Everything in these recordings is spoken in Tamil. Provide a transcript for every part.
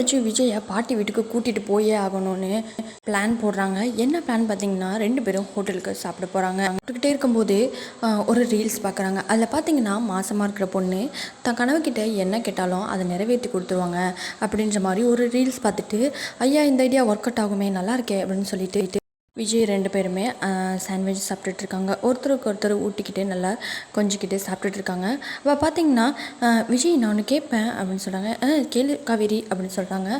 எப்படியாச்சும் விஜயை பாட்டி வீட்டுக்கு கூட்டிகிட்டு போயே ஆகணும்னு பிளான் போடுறாங்க. என்ன பிளான் பார்த்தீங்கன்னா ரெண்டு பேரும் ஹோட்டலுக்கு சாப்பிட போகிறாங்க சாப்பிட்டுக்கிட்டே இருக்கும்போது ஒரு ரீல்ஸ் பார்க்குறாங்க. அதில் பார்த்தீங்கன்னா மாசமாக இருக்கிற பொண்ணு தன் கனவுக்கிட்ட என்ன கேட்டாலும் அதை நிறைவேற்றி கொடுத்துருவாங்க அப்படின்ற மாதிரி ஒரு ரீல்ஸ் பார்த்துட்டு ஐயா இந்த ஐடியா ஒர்க் அவுட் ஆகுமே நல்லா இருக்கே அப்படின்னு சொல்லிட்டு விஜய் ரெண்டு பேருமே சாண்ட்விச் சாப்பிட்டுட்டு இருக்காங்க ஒருத்தருக்கு ஒருத்தர் ஊட்டிக்கிட்டு நல்லா கொஞ்சிக்கிட்டு சாப்பிட்டுட்டு இருக்காங்க அப்போ பார்த்தீங்கன்னா விஜய் நான் ஒன்று கேட்பேன் அப்படின்னு சொல்கிறாங்க கேளு காவேரி அப்படின்னு சொல்கிறாங்க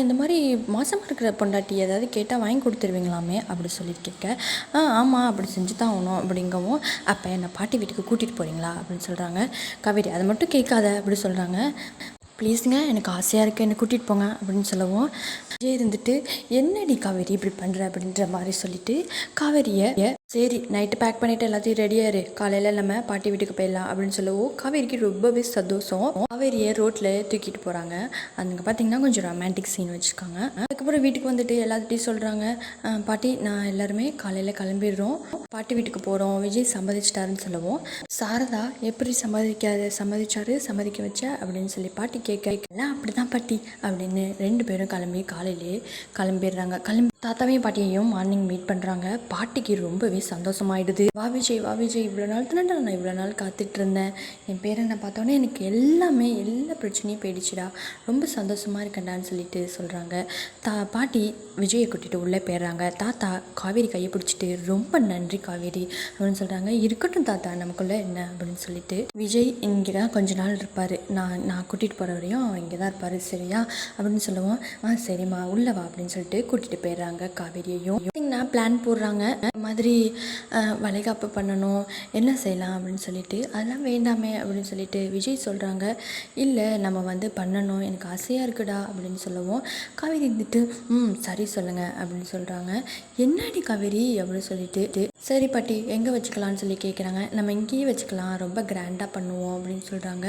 இந்த மாதிரி மாசமாக இருக்கிற பொண்டாட்டி ஏதாவது கேட்டால் வாங்கி கொடுத்துருவீங்களாமே அப்படி சொல்லிட்டு கேட்க ஆ ஆமாம் அப்படி செஞ்சு தான் ஆகணும் அப்படிங்கவும் அப்போ என்னை பாட்டி வீட்டுக்கு கூட்டிகிட்டு போகிறீங்களா அப்படின்னு சொல்கிறாங்க காவேரி அதை மட்டும் கேட்காத அப்படி சொல்கிறாங்க ப்ளீஸுங்க எனக்கு ஆசையாக இருக்குது என்னை கூட்டிகிட்டு போங்க அப்படின்னு சொல்லவும். விஜய் இருந்துட்டு என்னடி காவேரி இப்படி பண்ணுற அப்படின்ற மாதிரி சொல்லிட்டு காவேரியை சரி நைட்டு பேக் பண்ணிவிட்டு எல்லாத்தையும் ரெடியாக இரு. காலையில் நம்ம பாட்டி வீட்டுக்கு போயிடலாம். அப்படின்னு சொல்லவும். காவேரிக்கு ரொம்பவே சந்தோஷம். காவேரியை ரோட்டில் தூக்கிட்டு போகிறாங்க அங்கே பார்த்தீங்கன்னா கொஞ்சம் ரொமான்டிக் சீன் வச்சுருக்காங்க. அதுக்கப்புறம் வீட்டுக்கு வந்துட்டு எல்லாத்துட்டையும் சொல்கிறாங்க பாட்டி நான் எல்லாருமே காலையில் கிளம்பிடுறோம். பாட்டி வீட்டுக்கு போகிறோம் விஜய் சம்மதிச்சிட்டாருன்னு சொல்லுவோம். சாரதா எப்படி சம்மதிக்காது சம்மதிச்சாரு சம்மதிக்க வச்ச? அப்படின்னு சொல்லி பாட்டி கேட்க எல்லாம் அப்படி தான் பாட்டி அப்படின்னு ரெண்டு பேரும் கிளம்பி காலையிலே கிளம்பிடுறாங்க. கிளம்பி தாத்தாவையும் பாட்டியையும் மார்னிங் மீட் பண்ணுறாங்க பாட்டிக்கு ரொம்பவே சந்தோஷமாயிடுது. வா விஜய் வா விஜய் இவ்வளோ நாள் தானே நான் இவ்வளோ நாள் காத்துட்டு இருந்தேன். என் பேரனை பார்த்தோன்னே எனக்கு எல்லாமே எல்லா பிரச்சனையும் போயிடுச்சுடா. ரொம்ப சந்தோஷமாக இருக்கேன்டான்னு சொல்லிட்டு சொல்கிறாங்க தா பாட்டி விஜயை கூட்டிகிட்டு உள்ளே போயிடுறாங்க. தாத்தா காவேரி கையை பிடிச்சிட்டு ரொம்ப நன்றி காவேரி அப்படின்னு சொல்கிறாங்க இருக்கட்டும் தாத்தா நமக்குள்ளே என்ன? அப்படின்னு சொல்லிட்டு விஜய் இங்கே தான் கொஞ்ச நாள் இருப்பார். நான் நான் கூட்டிகிட்டு போகிற வரையும் அவர் இங்கே தான் இருப்பார். சரியா? அப்படின்னு சொல்லுவோம். ஆ சரிம்மா உள்ளே வா அப்படின்னு சொல்லிட்டு கூட்டிகிட்டு போயிடுறாங்க காவேரியையும். பார்த்தீங்கன்னா பிளான் போடுறாங்க. இந்த மாதிரி வளைகாப்பு பண்ணணும் என்ன செய்யலாம் அப்படின்னு சொல்லிட்டு அதெல்லாம் வேண்டாமே அப்படின்னு சொல்லிட்டு விஜய் சொல்கிறாங்க இல்லை நம்ம வந்து பண்ணணும். எனக்கு ஆசையாக இருக்குடா அப்படின்னு சொல்லுவோம். காவேரி இருந்துட்டு ம் சரி சொல்லுங்கள் அப்படின்னு சொல்கிறாங்க என்னடி காவேரி? அப்படின்னு சொல்லிட்டு சரி பாட்டி எங்கே வச்சுக்கலாம்னு சொல்லி கேட்குறாங்க நம்ம இங்கேயே வச்சுக்கலாம் ரொம்ப கிராண்டாக பண்ணுவோம் அப்படின்னு சொல்கிறாங்க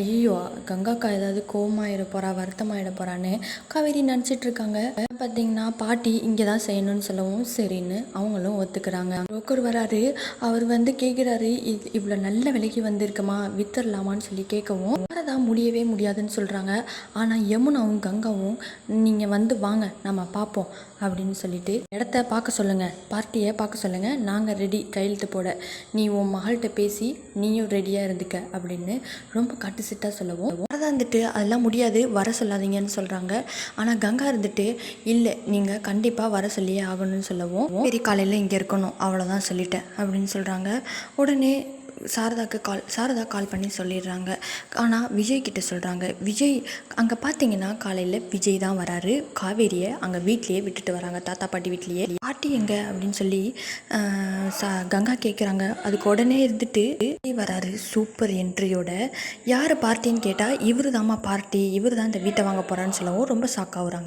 ஐயோ கங்காக்கா ஏதாவது கோமாயிட போகிறா வருத்தமாயிட போகிறான்னு காவேரி நினச்சிட்டு இருக்காங்க. பார்த்தீங்கன்னா பாட்டி இங்கே தான் செய்யணும்னு சொல்லவும் சரின்னு அவங்களும் ஒத்துக்கிறாங்க. புரோக்கர் வராரு அவர் வந்து கேட்குறாரு இவ்வளோ நல்ல விலைக்கு வந்திருக்குமா வித்துடலாமான்னு சொல்லி கேட்கவும் தான் முடியவே முடியாதுன்னு சொல்கிறாங்க ஆனால் யமுனாவும் கங்காவும் நீங்கள் வந்து வாங்க நம்ம பார்ப்போம் அப்படின்னு சொல்லிட்டு இடத்த பார்க்க சொல்லுங்கள் பார்ட்டியை பார்க்க சொல்லுங்கள் நாங்கள் ரெடி கையெழுத்து போட. நீ உன் மகள்கிட்ட பேசி நீயும் ரெடியாக இருந்துக்க அப்படின்னு ரொம்ப கட்டு சிட்டாக சொல்லவும். வரதா இருந்துட்டு அதெல்லாம் முடியாது வர சொல்லாதீங்கன்னு சொல்கிறாங்க ஆனால் கங்கா இருந்துட்டு இல்லை நீங்கள் கண்டிப்பாக வர சொல்லியே ஆகணும்னு சொல்லவும். பெரிய காலையில் இங்கே இருக்கணும் அவ்வளோதான் சொல்லிட்டேன் அப்படின்னு சொல்கிறாங்க உடனே சாரதாக்கு கால் சாரதா கால் பண்ணி சொல்லிடுறாங்க. ஆனால் விஜய் கிட்ட சொல்கிறாங்க விஜய் அங்கே பார்த்தீங்கன்னா காலையில் விஜய் தான் வராரு. காவேரியை அங்கே வீட்லேயே விட்டுட்டு வராங்க. தாத்தா பாட்டி வீட்லேயே. பாட்டி எங்கே? அப்படின்னு சொல்லி சா கங்கா கேட்குறாங்க அதுக்கு உடனே இருந்துட்டு விஜய் வராரு. சூப்பர் என்ட்ரியோட. யார் பார்ட்டின்னு கேட்டால் இவர் தாம்மா பார்ட்டி. இவர் தான் இந்த வீட்டை வாங்க போகிறான்னு சொல்லவும் ரொம்ப ஷாக் ஆகுறாங்க.